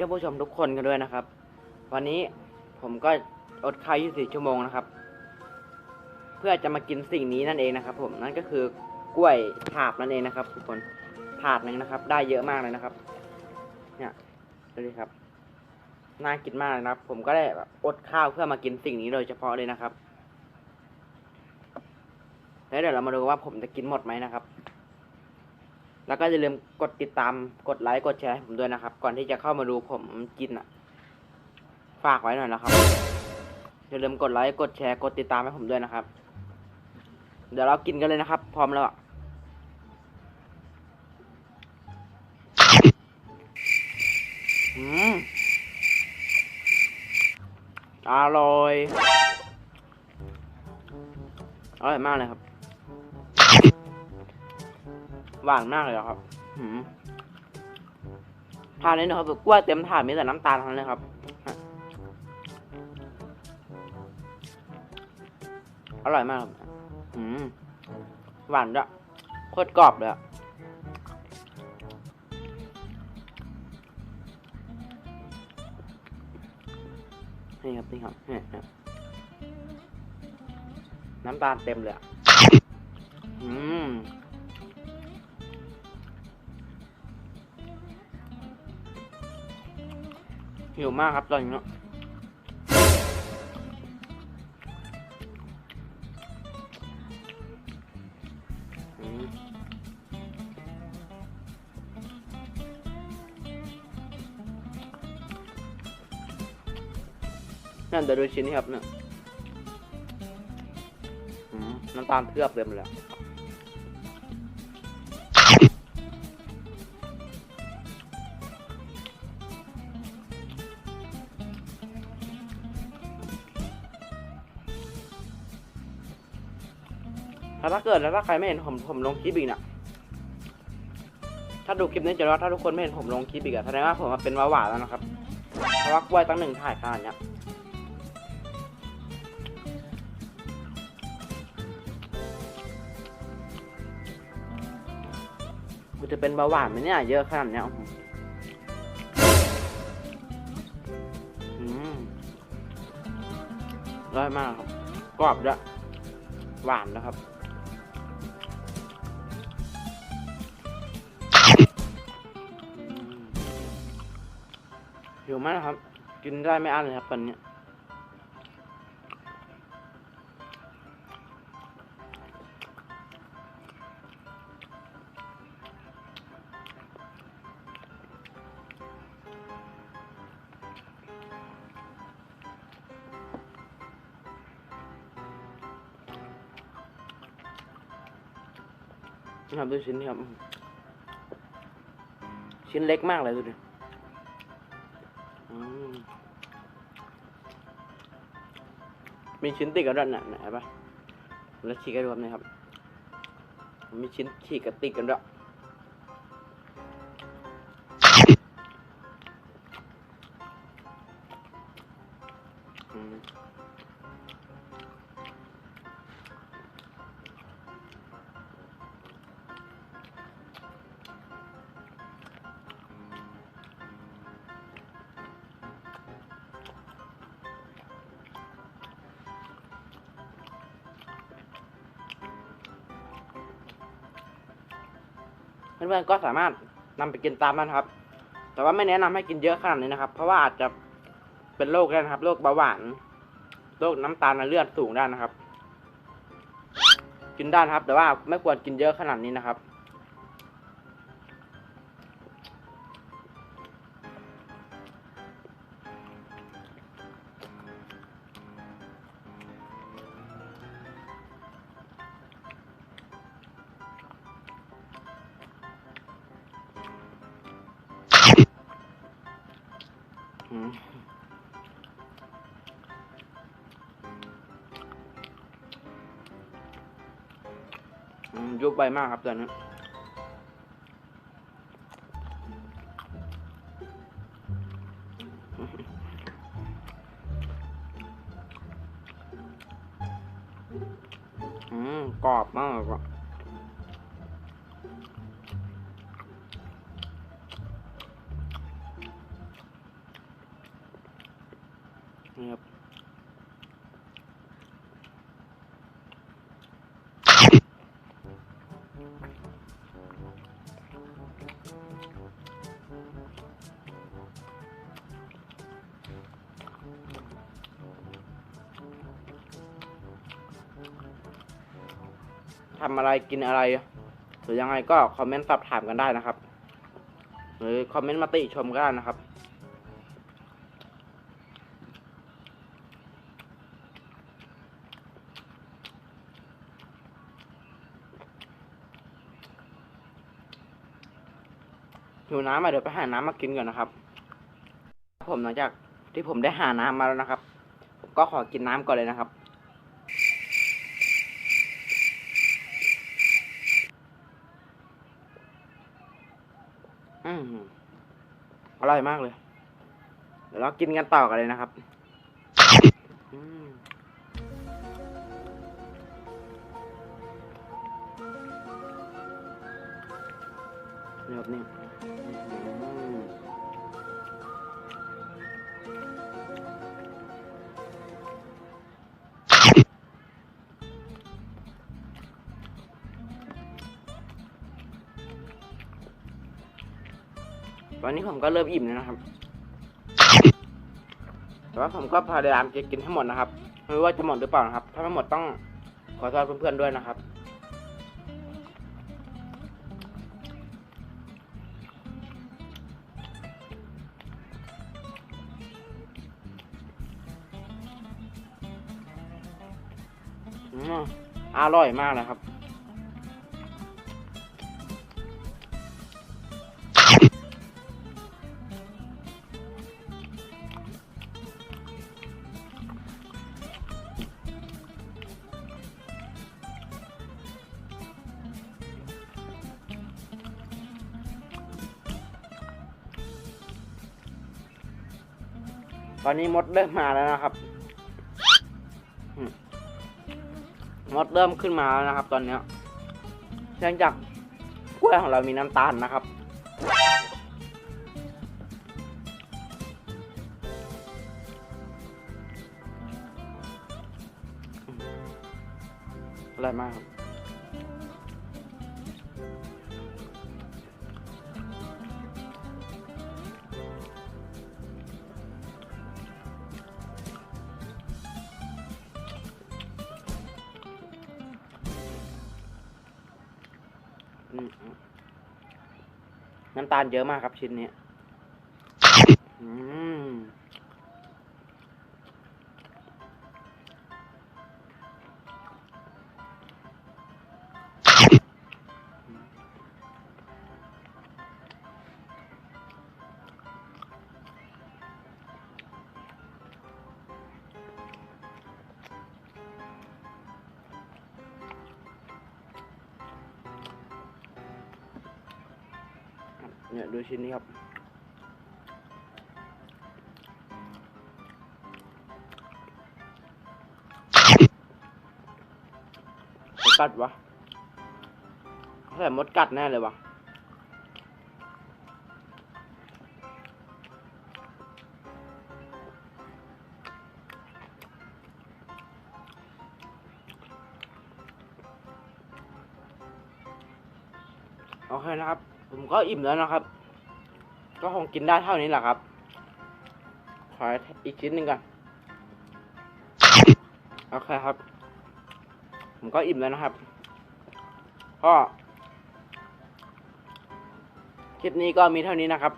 ท่านผู้ชมทุกคนกันด้วยนะครับ วันนี้ผมก็อดข้าว 24 ชั่วโมงนะครับ เพื่อจะมากินสิ่งนี้นั่นเองนะครับ ผมนั่นก็คือกล้วยถาบนั่นเองนะครับ ทุกคนถาดหนึ่งนะครับ ได้เยอะมากเลยนะครับ เนี่ยดูดิครับน่ากินมากนะครับ ผมก็ได้อดข้าวเพื่อมากินสิ่งนี้โดยเฉพาะเลยนะครับแล้วเดี๋ยวเรามาดูว่าผมจะกินหมดไหมนะครับ แล้วก็อย่าลืมกดติดตามกดไลค์กดแชร์ให้ผมด้วยนะครับ ก่อนที่จะเข้ามาดูผมกินอะ ฝากไว้หน่อยนะครับอย่าลืมกดไลค์กดแชร์กดติดตามให้ผมด้วยนะครับ เดี๋ยวเรากินกันเลยนะครับ พร้อมแล้วอะอืมอร่อยอร่อยมากเลยครับ หวานมากเลยอะครับหืมทานนี้นะครับกล้วยเต็มถาดมีแต่น้ำตาลทั้งนั้นเลยครับ อร่อยมากครับหืมหวานด้วยโคตรกรอบเลยอะนี่ครับนี่ครับนี่ครับน้ำตาลเต็มเลยอะอืม หิวมากครับตอนนี้เนาะนั่นเดี๋ยวดูชิ้นนี้ครับเนี่ยน้ำตาลเคลือบเต็มเลย ถ้าถ้าเกิดแล้วถ้าใครไม่เห็นผมผมลงคลิปอีกเนี่ยถ้าดูคลิปนี้จะรู้ว่าถ้าทุกคนไม่เห็นผมลงคลิปอีกอะแสดงว่าผมมาเป็นเบาหวานแล้วนะครับเพราะว่ากล้วยตั้งหนึ่งถ่ายขนาดเนี้ยกูจะเป็นเบาหวานไหมเนี่ยเยอะขนาดเนี้ยอืมอร่อยมากครับกรอบด้วยหวานนะครับ หิวมากนะครับ กินได้ไม่อั้นเลยครับตอนนี้นะครับดูชิ้นนี้ครับ ชิ้นเล็กมากเลยดูดิ มีชิ้นติดกันด้วยนะไหนปะแล้วฉีกกันดูครับนะครับ มีชิ้นฉีกกับติดกันด้วย เพื่อนๆก็สามารถนำไปกินตามนั้นครับ แต่ว่าไม่แนะนำให้กินเยอะขนาดนี้นะครับ เพราะว่าอาจจะเป็นโรคได้นะครับ โรคเบาหวาน โรคน้ำตาลในเลือดสูงได้นะครับ กินได้นะครับ แต่ว่าไม่ควรกินเยอะขนาดนี้นะครับ ยุบไปมากครับตอนนี้อืมกรอบมากอะนี่ ทำอะไรกินอะไร หรือยังไงก็คอมเมนต์สอบถามกันได้นะครับ หรือคอมเมนต์มาติชมก็ได้นะครับ หิวน้ำมาเดี๋ยวไปหาน้ำมากินก่อนนะครับ ผมหลังจากที่ผมได้หาน้ำมาแล้วนะครับผมก็ขอกินน้ำก่อนเลยนะครับ อืมอร่อยมากเลย เดี๋ยวเรากินกันต่อกันเลยนะครับอืมนี่ครับนี่ อืมตอนนี้ผมก็เริ่มอิ่มแล้วนะครับ แต่ว่าผมก็พยายามจะกินให้หมดนะครับ ไม่ว่าจะหมดหรือเปล่านะครับ ถ้าไม่หมดต้องขอโทษเพื่อนๆด้วยนะครับ อร่อยมากเลยครับ ตอนนี้มดเริ่มมาแล้วนะครับ มดเริ่มขึ้นมาแล้วนะครับ ตอนเนี้ยเนื่องจากกล้วยของเรามีน้ำตาลนะครับอร่อยมาก มน้ำตาลเยอะมากครับชิ้นนี้ อืม เนี่ยดูชิ้นนี้ครับกัดวะใส่มดกัดแน่เลยวะโอเคนะครับ ผมก็อิ่มแล้วนะครับ ก็คงกินได้เท่านี้แหละครับ ขออีกชิ้นหนึ่งก่อนโอเคครับ ผมก็อิ่มแล้วนะครับก็คลิปนี้ก็มีเท่านี้นะครับ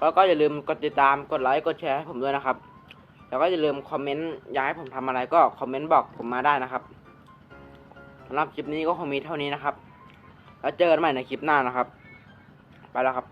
ก็ก็อย่าลืมกดติดตามกดไลค์กดแชร์ให้ผมด้วยนะครับ แล้วก็อย่าลืมคอมเมนต์อยากให้ผมทำอะไรก็คอมเมนต์บอกผมมาได้นะครับ สำหรับคลิปนี้ก็คงมีเท่านี้นะครับ แล้วเจอกันใหม่ในคลิปหน้านะครับ ไปแล้วครับ